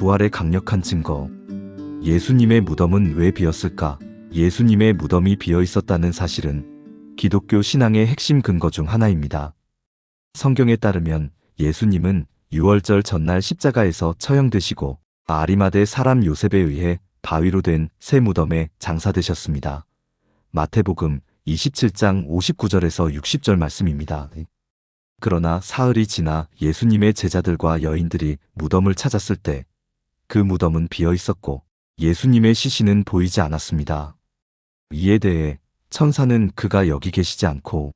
부활의 강력한 증거. 예수님의 무덤은 왜 비었을까? 예수님의 무덤이 비어 있었다는 사실은 기독교 신앙의 핵심 근거 중 하나입니다. 성경에 따르면 예수님은 6월절 전날 십자가에서 처형되시고 아리마대 사람 요셉에 의해 바위로 된 새 무덤에 장사되셨습니다. 마태복음 27장 59절에서 60절 말씀입니다. 그러나 사흘이 지나 예수님의 제자들과 여인들이 무덤을 찾았을 때 그 무덤은 비어 있었고 예수님의 시신은 보이지 않았습니다. 이에 대해 천사는 그가 여기 계시지 않고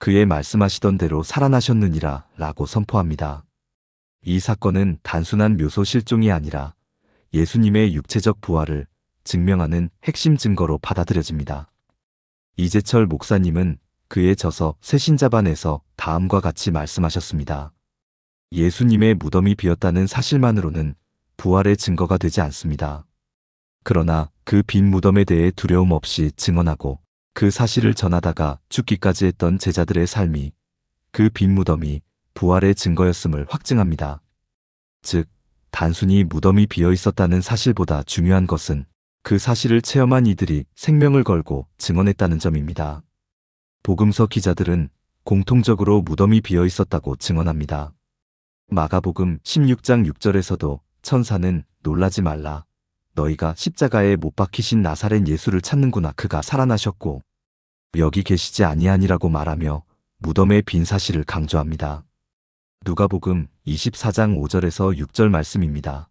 그의 말씀하시던 대로 살아나셨느니라 라고 선포합니다. 이 사건은 단순한 묘소 실종이 아니라 예수님의 육체적 부활을 증명하는 핵심 증거로 받아들여집니다. 이재철 목사님은 그의 저서 새신자반에서 다음과 같이 말씀하셨습니다. 예수님의 무덤이 비었다는 사실만으로는 부활의 증거가 되지 않습니다. 그러나 그 빈 무덤에 대해 두려움 없이 증언하고 그 사실을 전하다가 죽기까지 했던 제자들의 삶이 그 빈 무덤이 부활의 증거였음을 확증합니다. 즉, 단순히 무덤이 비어 있었다는 사실보다 중요한 것은 그 사실을 체험한 이들이 생명을 걸고 증언했다는 점입니다. 복음서 기자들은 공통적으로 무덤이 비어 있었다고 증언합니다. 마가복음 16장 6절에서도 천사는 놀라지 말라. 너희가 십자가에 못 박히신 나사렛 예수를 찾는구나. 그가 살아나셨고 여기 계시지 아니하니라고 말하며 무덤의 빈 사실을 강조합니다. 누가복음 24장 5절에서 6절 말씀입니다.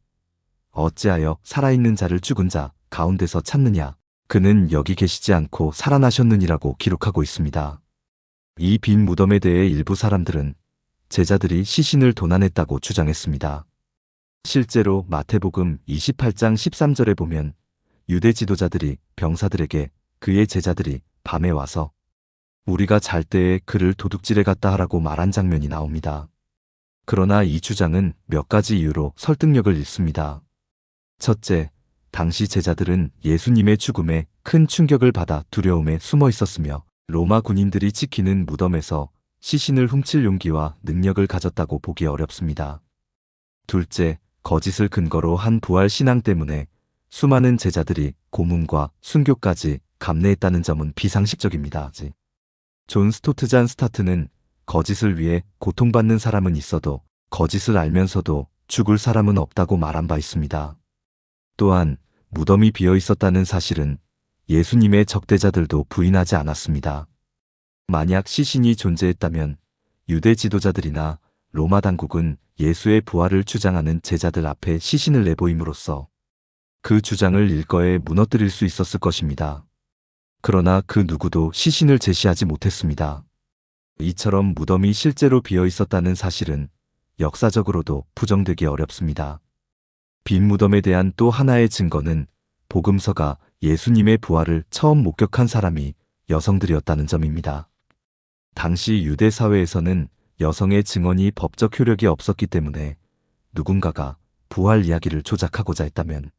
어찌하여 살아있는 자를 죽은 자 가운데서 찾느냐? 그는 여기 계시지 않고 살아나셨느니라고 기록하고 있습니다. 이 빈 무덤에 대해 일부 사람들은 제자들이 시신을 도난했다고 주장했습니다. 실제로 마태복음 28장 13절에 보면 유대 지도자들이 병사들에게 그의 제자들이 밤에 와서 우리가 잘 때에 그를 도둑질해 갔다 하라고 말한 장면이 나옵니다. 그러나 이 주장은 몇 가지 이유로 설득력을 잃습니다. 첫째, 당시 제자들은 예수님의 죽음에 큰 충격을 받아 두려움에 숨어 있었으며 로마 군인들이 지키는 무덤에서 시신을 훔칠 용기와 능력을 가졌다고 보기 어렵습니다. 둘째, 거짓을 근거로 한 부활 신앙 때문에 수많은 제자들이 고문과 순교까지 감내했다는 점은 비상식적입니다. 존 스토트잔 스타트는 거짓을 위해 고통받는 사람은 있어도 거짓을 알면서도 죽을 사람은 없다고 말한 바 있습니다. 또한 무덤이 비어 있었다는 사실은 예수님의 적대자들도 부인하지 않았습니다. 만약 시신이 존재했다면 유대 지도자들이나 로마 당국은 예수의 부활을 주장하는 제자들 앞에 시신을 내보임으로써 그 주장을 일거에 무너뜨릴 수 있었을 것입니다. 그러나 그 누구도 시신을 제시하지 못했습니다. 이처럼 무덤이 실제로 비어 있었다는 사실은 역사적으로도 부정되기 어렵습니다. 빈 무덤에 대한 또 하나의 증거는 복음서가 예수님의 부활을 처음 목격한 사람이 여성들이었다는 점입니다. 당시 유대 사회에서는 여성의 증언이 법적 효력이 없었기 때문에 누군가가 부활 이야기를 조작하고자 했다면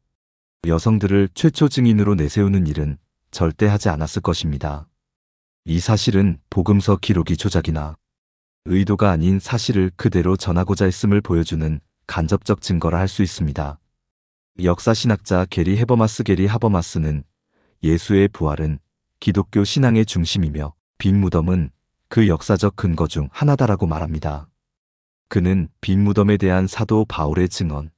여성들을 최초 증인으로 내세우는 일은 절대 하지 않았을 것입니다. 이 사실은 복음서 기록이 조작이나 의도가 아닌 사실을 그대로 전하고자 했음을 보여주는 간접적 증거라 할 수 있습니다. 역사신학자 게리 헤버마스 게리 하버마스는 예수의 부활은 기독교 신앙의 중심이며 빈 무덤은 그 역사적 근거 중 하나다라고 말합니다. 그는 빈 무덤에 대한 사도 바울의 증언,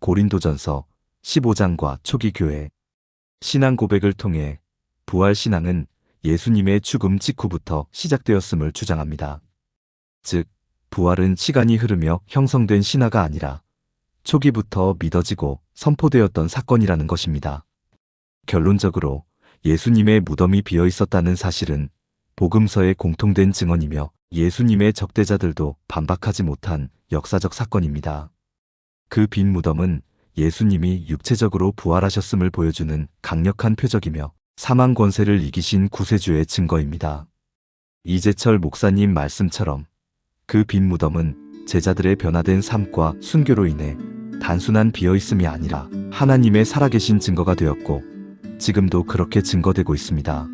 고린도전서 15장과 초기 교회, 신앙 고백을 통해 부활 신앙은 예수님의 죽음 직후부터 시작되었음을 주장합니다. 즉, 부활은 시간이 흐르며 형성된 신화가 아니라 초기부터 믿어지고 선포되었던 사건이라는 것입니다. 결론적으로 예수님의 무덤이 비어 있었다는 사실은 복음서의 공통된 증언이며 예수님의 적대자들도 반박하지 못한 역사적 사건입니다. 그 빈 무덤은 예수님이 육체적으로 부활하셨음을 보여주는 강력한 표적이며 사망 권세를 이기신 구세주의 증거입니다. 이재철 목사님 말씀처럼 그 빈 무덤은 제자들의 변화된 삶과 순교로 인해 단순한 비어있음이 아니라 하나님의 살아계신 증거가 되었고 지금도 그렇게 증거되고 있습니다.